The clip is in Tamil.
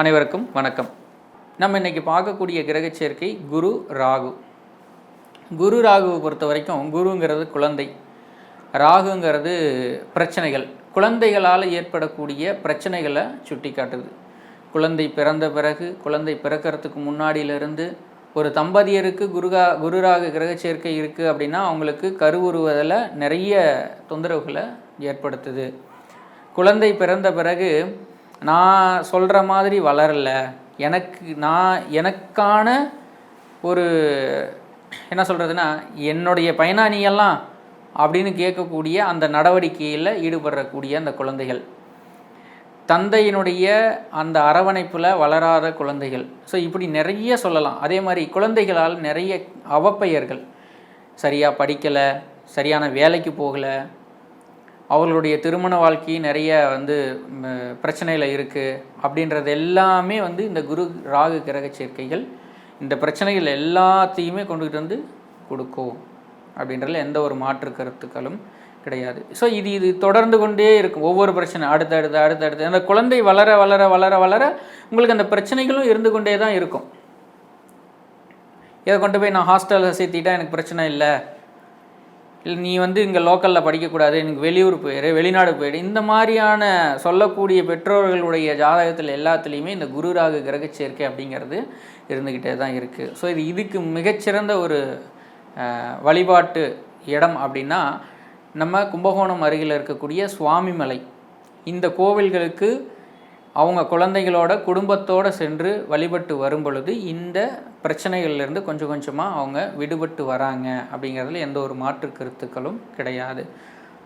அனைவருக்கும் வணக்கம். நம்ம இன்னைக்கு பார்க்கக்கூடிய கிரக சேர்க்கை குரு ராகு. குரு ராகுவை பொறுத்த வரைக்கும் குருங்கிறது குழந்தை. ராகுங்கிறது பிரச்சனைகள். குழந்தைகளால் ஏற்படக்கூடிய பிரச்சனைகளை சுட்டி காட்டுது குழந்தை பிறந்த பிறகு குழந்தை பிறக்கிறதுக்கு முன்னாடியிலிருந்து ஒரு தம்பதியருக்கு குருகா குருராக கிரக சேர்க்கை இருக்குது அப்படின்னா அவங்களுக்கு கருவுறுவதில் நிறைய தொந்தரவுகளை ஏற்படுத்துது. குழந்தை பிறந்த பிறகு நான் சொல்கிற மாதிரி வளரல. எனக்கு நான் எனக்கான ஒரு என்ன சொல்கிறதுனா என்னுடைய பயனாளியெல்லாம் அப்படின்னு கேட்கக்கூடிய அந்த நடவடிக்கையில் ஈடுபடக்கூடிய அந்த குழந்தைகள். தந்தையினுடைய அந்த அரவணைப்பில் வளராத குழந்தைகள். ஸோ இப்படி நிறைய சொல்லலாம். அதே மாதிரி குழந்தைகளால் நிறைய அவப்பெயர்கள். சரியாக படிக்கலை சரியான வேலைக்கு போகலை அவர்களுடைய திருமண வாழ்க்கை நிறைய வந்து பிரச்சனையில் இருக்குது அப்படின்றது எல்லாமே வந்து இந்த குரு ராகு கிரக சேர்க்கைகள் இந்த பிரச்சனைகள் எல்லாத்தையுமே கொண்டுகிட்டு வந்து கொடுக்கும். அப்படின்றதுல எந்த ஒரு மாற்று கருத்துக்களும் கிடையாது. ஸோ இது இது தொடர்ந்து கொண்டே இருக்கும். ஒவ்வொரு பிரச்சனை அடுத்தடுத்து அடுத்தடுத்து அந்த குழந்தை வளர வளர வளர வளர உங்களுக்கு அந்த பிரச்சனைகளும் இருந்து கொண்டே தான் இருக்கும். இதை கொண்டு போய் நான் ஹாஸ்டலில் சேர்த்திட்டா எனக்கு பிரச்சனை இல்லை. இல்லை நீ வந்து இங்கே லோக்கலில் படிக்கக்கூடாது எனக்கு வெளியூர் போயிடு வெளிநாடு போயிடு இந்த மாதிரியான சொல்லக்கூடிய பெற்றோர்களுடைய ஜாதகத்தில் எல்லாத்துலேயுமே இந்த குருராகு கிரக சேர்க்கை அப்படிங்கிறது இருந்துக்கிட்டே தான் இருக்குது ஸோ இது இதுக்கு மிகச்சிறந்த ஒரு வழிபாட்டு இடம் அப்படின்னா நம்ம கும்பகோணம் அருகில் இருக்கக்கூடிய சுவாமிமலை. இந்த கோவில்களுக்கு அவங்க குழந்தைகளோட குடும்பத்தோடு சென்று வழிபட்டு வரும் பொழுது இந்த பிரச்சனைகள்லேருந்து கொஞ்சம் கொஞ்சமாக அவங்க விடுபட்டு வராங்க அப்படிங்கிறதுல எந்த ஒரு மாற்று கருத்துக்களும் கிடையாது.